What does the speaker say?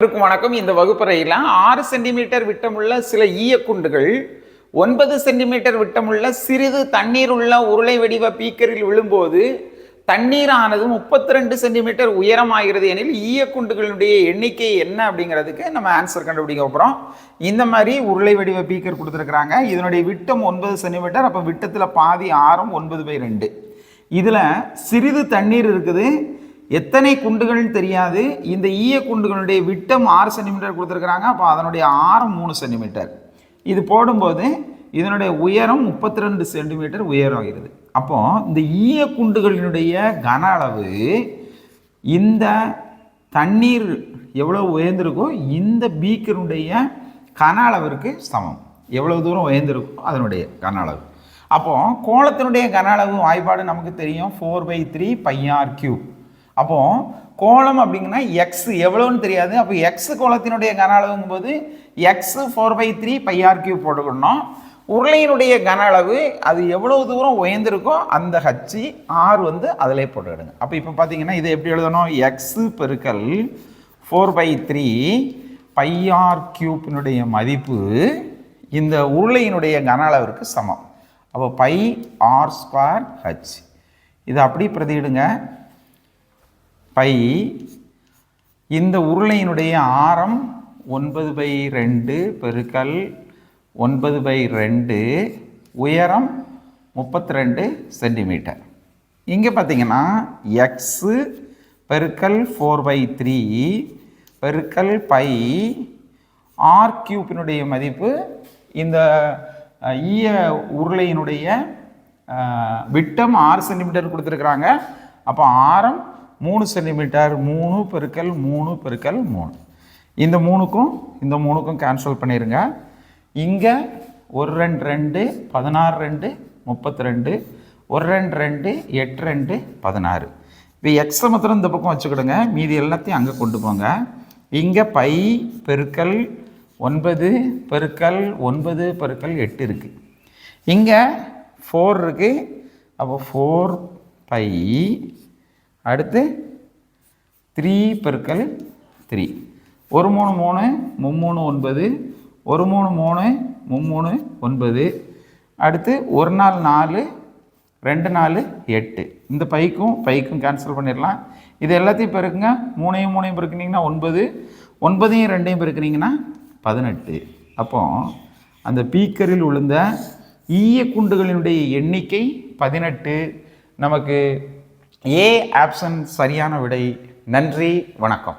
அனைவருக்கும் வணக்கம். இந்த வகுப்பறையில் ஆறு சென்டிமீட்டர் விட்டமுள்ள சில ஈயக்குண்டுகள் ஒன்பது சென்டிமீட்டர் விட்டமுள்ள சிறிது தண்ணீர் உள்ள உருளை வடிவ பீக்கரில் விழும்போது தண்ணீரானது முப்பத்தி ரெண்டு சென்டிமீட்டர் உயரமாகிறது எனில் ஈயக்குண்டுகளுடைய எண்ணிக்கை என்ன அப்படிங்கிறதுக்கு நம்ம ஆன்சர் கண்டுபிடிக்க போகிறோம் இந்த மாதிரி உருளை வடிவ பீக்கர் கொடுத்துருக்குறாங்க. இதனுடைய விட்டம் ஒன்பது சென்டிமீட்டர் அப்போ விட்டத்தில் பாதி ஆரம் ஒன்பது பை ரெண்டு. இதில் சிறிது தண்ணீர் இருக்குது. எத்தனை குண்டுகள்னு தெரியாது. இந்த ஈய குண்டுகளுடைய விட்டம் ஆறு சென்டிமீட்டர் கொடுத்துருக்குறாங்க. அப்போ அதனுடைய ஆரம் மூணு சென்டிமீட்டர். இது போடும்போது இதனுடைய உயரம் முப்பத்தி ரெண்டு சென்டிமீட்டர் உயரம் ஆகிறது. அப்போது இந்த ஈய குண்டுகளினுடைய கன அளவு இந்த தண்ணீர் எவ்வளோ உயர்ந்திருக்கோ இந்த பீக்கருடைய கன அளவிற்கு சமம். எவ்வளவு தூரம் உயர்ந்திருக்கோ அதனுடைய கன அளவு. அப்போது கோலத்தினுடைய கன அளவு வாய்ப்பாடு நமக்கு தெரியும். Four by three pi r cube அப்போ கோலம் அப்படிங்கன்னா எக்ஸ் எவ்வளோன்னு தெரியாது. அப்போ எக்ஸ் கோலத்தினுடைய கன அளவுங்கும் போது x four by three pi r cube போட்டுக்கணும் உருளையினுடைய கன அளவு அது எவ்வளோ தூரம் உயர்ந்திருக்கோ அந்த ஹச்சி ஆர் வந்து அதிலே போட்டுக்கிடுங்க. அப்போ இப்போ பார்த்தீங்கன்னா இதை எப்படி எழுதணும்? எக்ஸ் பெருக்கல் four by three pi r கியூப்பினுடைய மதிப்பு இந்த உருளையினுடைய கன அளவிற்கு சமம். அப்போ பை ஆர் ஸ்கொயர் ஹச் இதை அப்படி பிரதியிடுங்க. பை. இந்த உருளையினுடைய ஆரம் ஒன்பது பை ரெண்டு பெருக்கல் ஒன்பது பை ரெண்டு உயரம் முப்பத்தி ரெண்டு சென்டிமீட்டர். இங்கே பார்த்தீங்கன்னா எக்ஸு பெருக்கல் ஃபோர் பை த்ரீ பெருக்கல் பை. ஆர் கியூப்பினுடைய மதிப்பு இந்த ஈய e உருளையினுடைய விட்டம் ஆறு சென்டிமீட்டர் கொடுத்துருக்குறாங்க. அப்போ ஆரம் மூணு சென்டிமீட்டர் மூணு பெருக்கல் மூணு பெருக்கல் மூணு. இந்த மூணுக்கும் இந்த மூணுக்கும் கேன்சல் பண்ணிடுங்க இங்கே ஒரு ரெண்டு ரெண்டு பதினாறு ரெண்டு முப்பத்தி ரெண்டு ஒரு ரெண்டு ரெண்டு எட்டு ரெண்டு பதினாறு. இப்போ எக்ஸை மாத்திரம் இந்த பக்கம் வச்சுக்கிடுங்க. மீதி எல்லாத்தையும் அங்கே கொண்டு போங்க. இங்கே பை பெருக்கல் ஒன்பது பெருக்கல் ஒன்பது பெருக்கல் எட்டு இருக்குது இங்கே ஃபோர் இருக்குது அப்போ ஃபோர் பை அடுத்து த்ரீ பெருக்கல் த்ரீ. ஒரு மூணு மூணு மும்மூணு ஒன்பது ஒரு மூணு மூணு மும்மூணு ஒன்பது. அடுத்து ஒரு நாள் நாலு ரெண்டு நாலு எட்டு. இந்த பைக்கும் பைக்கும் கேன்சல் பண்ணிடலாம். இது எல்லாத்தையும் பெருக்குங்க. மூணையும் மூணையும் பெருக்குனீங்கன்னா ஒன்பது. ஒன்பதையும் ரெண்டையும் பெருக்குனீங்கன்னா பதினெட்டு. அப்போ அந்த பீக்கரில் விழுந்த ஈய குண்டுகளினுடைய எண்ணிக்கை பதினெட்டு. நமக்கு ஏ ஆப்ஷன் சரியான விடை. நன்றி வணக்கம்.